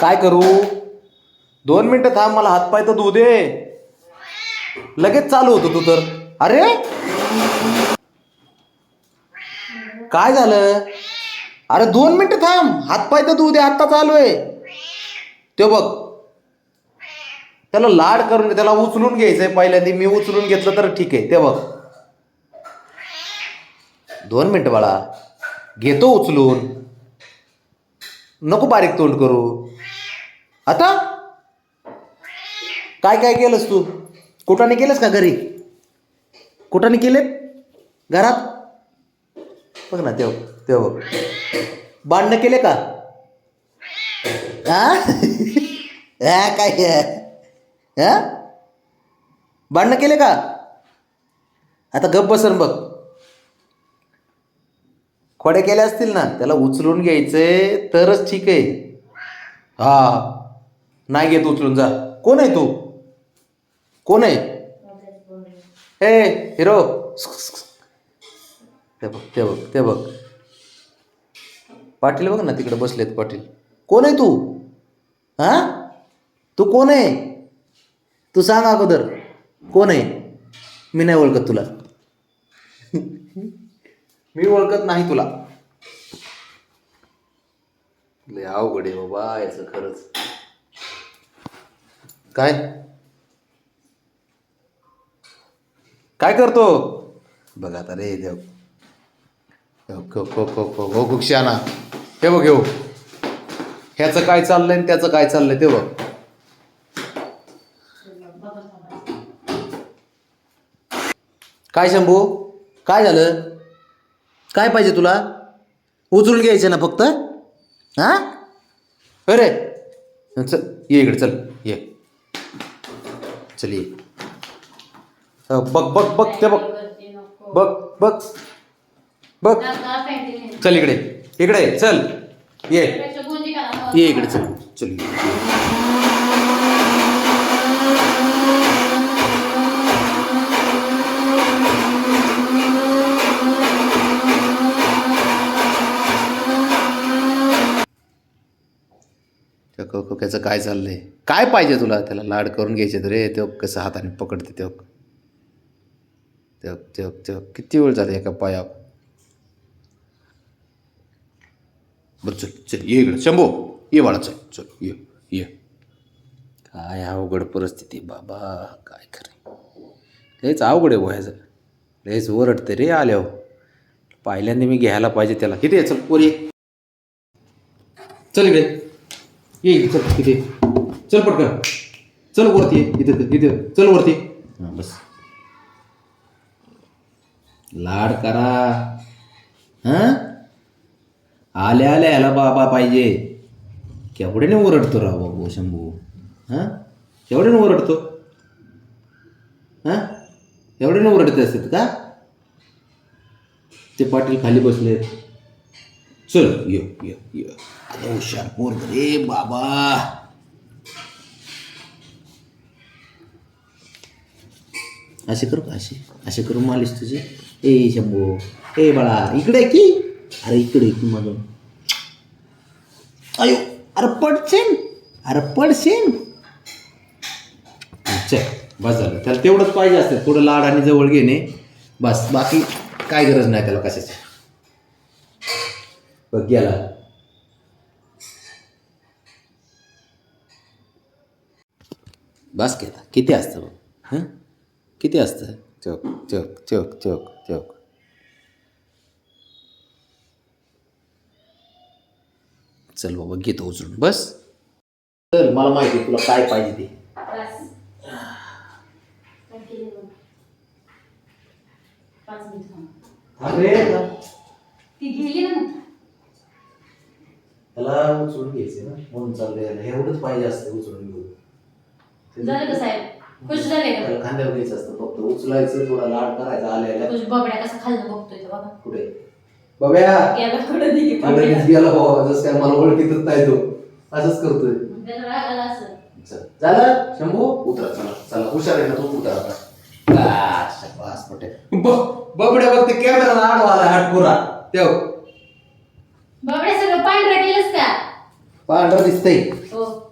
काय करू? दोन मिनटं थांब मला हातपाय तर धुऊ दे. लगेच चालू होतो तू तर. अरे! काय झालं? अरे दोन मिनटं थांब हातपाय तर धुऊ दे आत्ता चालू आहे. तो बघ. त्याला लाड करून त्याला उचलून घ्यायचंय पहिल्यांदा. मी उचलून घेतलं तर ठीक आहे. ते बघ. दोन मिनटं बाळा. घेतो उचलून. नको बारीक तोंड करू. आता? काय काय केलंस तू? कुठाने केलंस का घरी? कुठाने केले? घरात? बघ ना तेव्हा तेव्हा बघ. भांडणं केले का? हा काय हा भांडणं केले का? आता गप बसन बघ. खोडे केले असतील ना त्याला उचलून घ्यायचंय तरच ठीक आहे. हा. नाही घेत उचलून जा. कोण आहे तू? कोण आहे? ए हिरो. ते बघ ते बघ ते बघ. पाटील बघ ना तिकडे बसलेत पाटील. कोण आहे तू? हा? तू कोण आहे? तू सांग अगोदर. कोण आहे? मी नाही ओळखत तुला. मी ओळखत नाही तुला. लय अवघड आहे बाबा याचं खरंच. काय? काय करतो? बघा आता रे देव. खो खो खो खो हो, हो, हो, हो खुक्षाना हे बघ घेऊ ह्याचं काय चाललंय आणि त्याचं काय चाललंय ते बघ. काय शंभू? काय झालं? काय पाहिजे तुला? उचलून घ्यायचं ना फक्त? हा? अरे चल ये इकडे चल ये. चलिए। बघ बघ बघ ते बघ। बघ बघ बघ। चल इकडे इकडे चल। ये। ये इकडे चल। चल त्या कोक्याचं काय चाललं आहे काय पाहिजे तुला? त्याला लाड करून घ्यायचे तर रे ते कसं हाताने पकडते ते ते ते ते किती वेळ जाते एका पाया? बरं चल चल ये इकडं. शंभो ये बाळा चल चल ये ये. काय अवघड परिस्थिती बाबा काय खरं. लयच अवघड आहे व्हायचं. लयच ओरडते रे आल्या पहिल्यांदा मी घ्यायला पाहिजे त्याला. किती चल वर ये. चल इकडे. ये चल इथे. चल पटकन. चल वरती ये. इथे इथे. चल वरती. हां बस. लाड करा. हां? आल्या आल्या याला बाबा पाहिजे. केवढ्याने ओरडतो राव बाबू शंभू? हां? केवढ्याने ओरडतो? हां? एवढ्याने ओरडत असतात का? ते पाटील खाली बसलेत. चल ये ये ये. अरे हुशार पोर रे बाबा. असे करू का असे? असे करू मालिश तुझे? ए शंभू. ए बाळा इकडे की. अरे इकडे की माझं अयो अरे पडसेन अरे पडसेन चल बस झालं. त्याला तेवढंच पाहिजे असतं. थोडं लाड आणि जवळ घेणे. बस बाकी काय गरज नाही त्याला कशाची. बघ गेला बस केला किती असतं बघ हां? किती असतं? चौक चौक चौक चौक चौक. चल बाबा घेतो उचलून. बस. चल मला माहिती आहे तुला काय पाहिजे ते. अरे ती गेली ना. त्याला उचलून घ्यायचे ना. म्हणून चाललंय एवढंच पाहिजे असतं उचलून घेऊन. झालं का साहेब? खुश झाले का? त्याला खांद्यावर घ्यायचं असतं फक्त. उचलायचं थोडा लाड करायचा आल्याला. बबड्या कसं खाल्लं बघतोय तो बघा. कुठे? बघ्या गेला कुठं दिली अगदीच गेला बाबा. जसं काय मला ओळखीतच नाही तो. असंच करतोय. त्याला राग आला असं चल. झालं? शंभू? उतरा. चला. चला. हुशार आहे ना तू? उतरा आता. आ, शाबास मोठे ब- बबड्या बघते कॅमेरा आडवा आला हाट पुरा. तेव्हा पांढरा केलंस का? पांढरं दिसतंय. हो.